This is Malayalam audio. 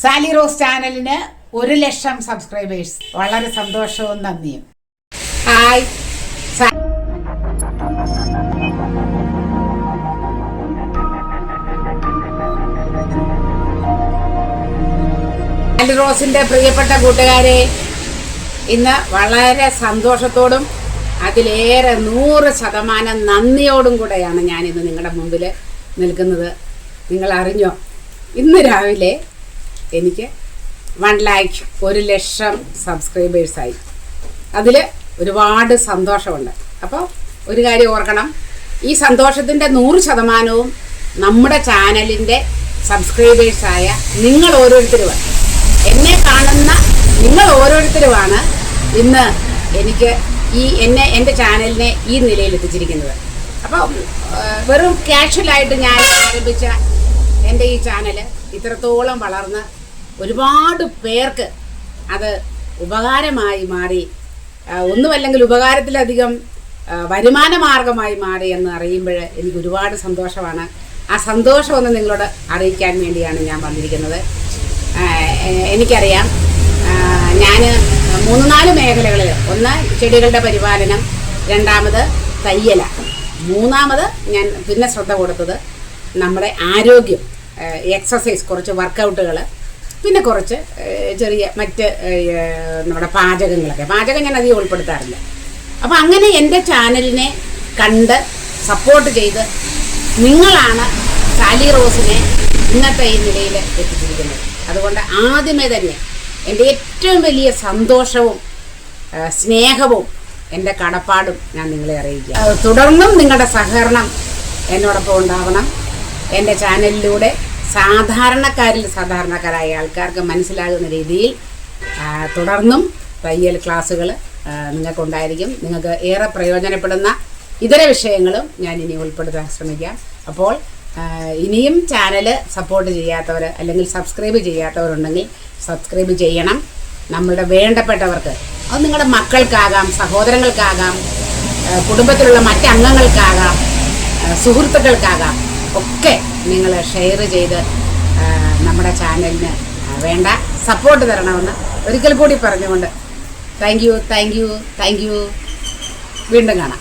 സാലി റോസ് ചാനലിന് ഒരു ലക്ഷം സബ്സ്ക്രൈബേഴ്സ്. വളരെ സന്തോഷവും നന്ദിയും. ഹായ്. സാലി റോസിന്റെ പ്രിയപ്പെട്ട കൂട്ടുകാരെ ഇന്ന് വളരെ സന്തോഷത്തോടും അതിലേറെ നൂറ് ശതമാനം നന്ദിയോടും കൂടെയാണ് ഞാൻ ഇന്ന് നിങ്ങളുടെ മുമ്പിൽ നിൽക്കുന്നത്. നിങ്ങൾ അറിഞ്ഞോ? ഇന്ന് രാവിലെ എനിക്ക് വൺ ലാക്ക് ഒരു ലക്ഷം സബ്സ്ക്രൈബേഴ്സായി അതിൽ ഒരുപാട് സന്തോഷമുണ്ട്. അപ്പോൾ ഒരു കാര്യം ഓർക്കണം. ഈ സന്തോഷത്തിന്റെ നൂറ് ശതമാനവും നമ്മുടെ ചാനലിന്റെ സബ്സ്ക്രൈബേഴ്സായ നിങ്ങൾ ഓരോരുത്തരുമാണ്. എന്നെ കാണുന്ന നിങ്ങൾ ഓരോരുത്തരുമാണ് ഇന്ന് എനിക്ക് ഈ എന്നെ എന്റെ ചാനലിനെ ഈ നിലയിൽ എത്തിച്ചിരിക്കുന്നത്. അപ്പോൾ വെറും കാഷ്വലായിട്ട് ഞാൻ ആരംഭിച്ച എന്റെ ഈ ചാനൽ ഇത്രത്തോളം വളർന്ന് ഒരുപാട് പേർക്ക് അത് ഉപകാരമായി മാറി ഒന്നുമല്ലെങ്കിൽ ഉപകാരത്തിലധികം വരുമാന മാർഗമായി മാറി എന്ന് അറിയുമ്പോൾ എനിക്ക് ഒരുപാട് സന്തോഷമാണ്. ആ സന്തോഷമൊന്ന് നിങ്ങളോട് അറിയിക്കാൻ വേണ്ടിയാണ് ഞാൻ വന്നിരിക്കുന്നത്. എനിക്കറിയാം. ഞാൻ മൂന്ന് നാല് മേഖലകളിൽ ഒന്ന് ചെടികളുടെ പരിപാലനം രണ്ടാമത് തയ്യല മൂന്നാമത് ഞാൻ പിന്നെ ശ്രദ്ധ കൊടുത്തത് നമ്മുടെ ആരോഗ്യം എക്സസൈസ് കുറച്ച് വർക്കൗട്ടുകൾ പിന്നെ കുറച്ച് ചെറിയ മറ്റ് നമ്മുടെ പാചകങ്ങളൊക്കെ. പാചകം ഞാൻ അധികം ഉൾപ്പെടുത്താറില്ല. അപ്പോൾ അങ്ങനെ എന്റെ ചാനലിനെ കണ്ട് സപ്പോർട്ട് ചെയ്ത് നിങ്ങളാണ് സാലി റോസിനെ ഇന്നത്തെ ഈ നിലയിൽ എത്തിച്ചിരിക്കുന്നത്. അതുകൊണ്ട് ആദ്യമേ തന്നെ എന്റെ ഏറ്റവും വലിയ സന്തോഷവും സ്നേഹവും എന്റെ കടപ്പാടും ഞാൻ നിങ്ങളെ അറിയിക്കുക തുടർന്നും നിങ്ങളുടെ സഹകരണം എന്നോടൊപ്പം ഉണ്ടാവണം. എന്റെ ചാനലിലൂടെ സാധാരണക്കാരിൽ സാധാരണക്കാരായ ആൾക്കാർക്ക് മനസ്സിലാകുന്ന രീതിയിൽ തുടർന്നും തയ്യൽ ക്ലാസ്സുകൾ നിങ്ങൾക്കുണ്ടായിരിക്കും. നിങ്ങൾക്ക് ഏറെ പ്രയോജനപ്പെടുന്ന ഇതര വിഷയങ്ങളും ഞാൻ ഇനി ഉൾപ്പെടുത്താൻ ശ്രമിക്കാം. അപ്പോൾ ഇനിയും ചാനൽ സപ്പോർട്ട് ചെയ്യാത്തവർ അല്ലെങ്കിൽ സബ്സ്ക്രൈബ് ചെയ്യാത്തവരുണ്ടെങ്കിൽ സബ്സ്ക്രൈബ് ചെയ്യണം. നമ്മളുടെ വേണ്ടപ്പെട്ടവർക്ക് അത് നിങ്ങളുടെ മക്കൾക്കാകാം സഹോദരങ്ങൾക്കാകാം കുടുംബത്തിലുള്ള മറ്റംഗങ്ങൾക്കാകാം സുഹൃത്തുക്കൾക്കാകാം. ഒക്കെ നിങ്ങൾ ഷെയർ ചെയ്ത് നമ്മുടെ ചാനലിന് വേണ്ട സപ്പോർട്ട് തരണമെന്ന് ഒരിക്കൽ കൂടി പറഞ്ഞുകൊണ്ട് thank you thank you thank you വീണ്ടും കാണാം.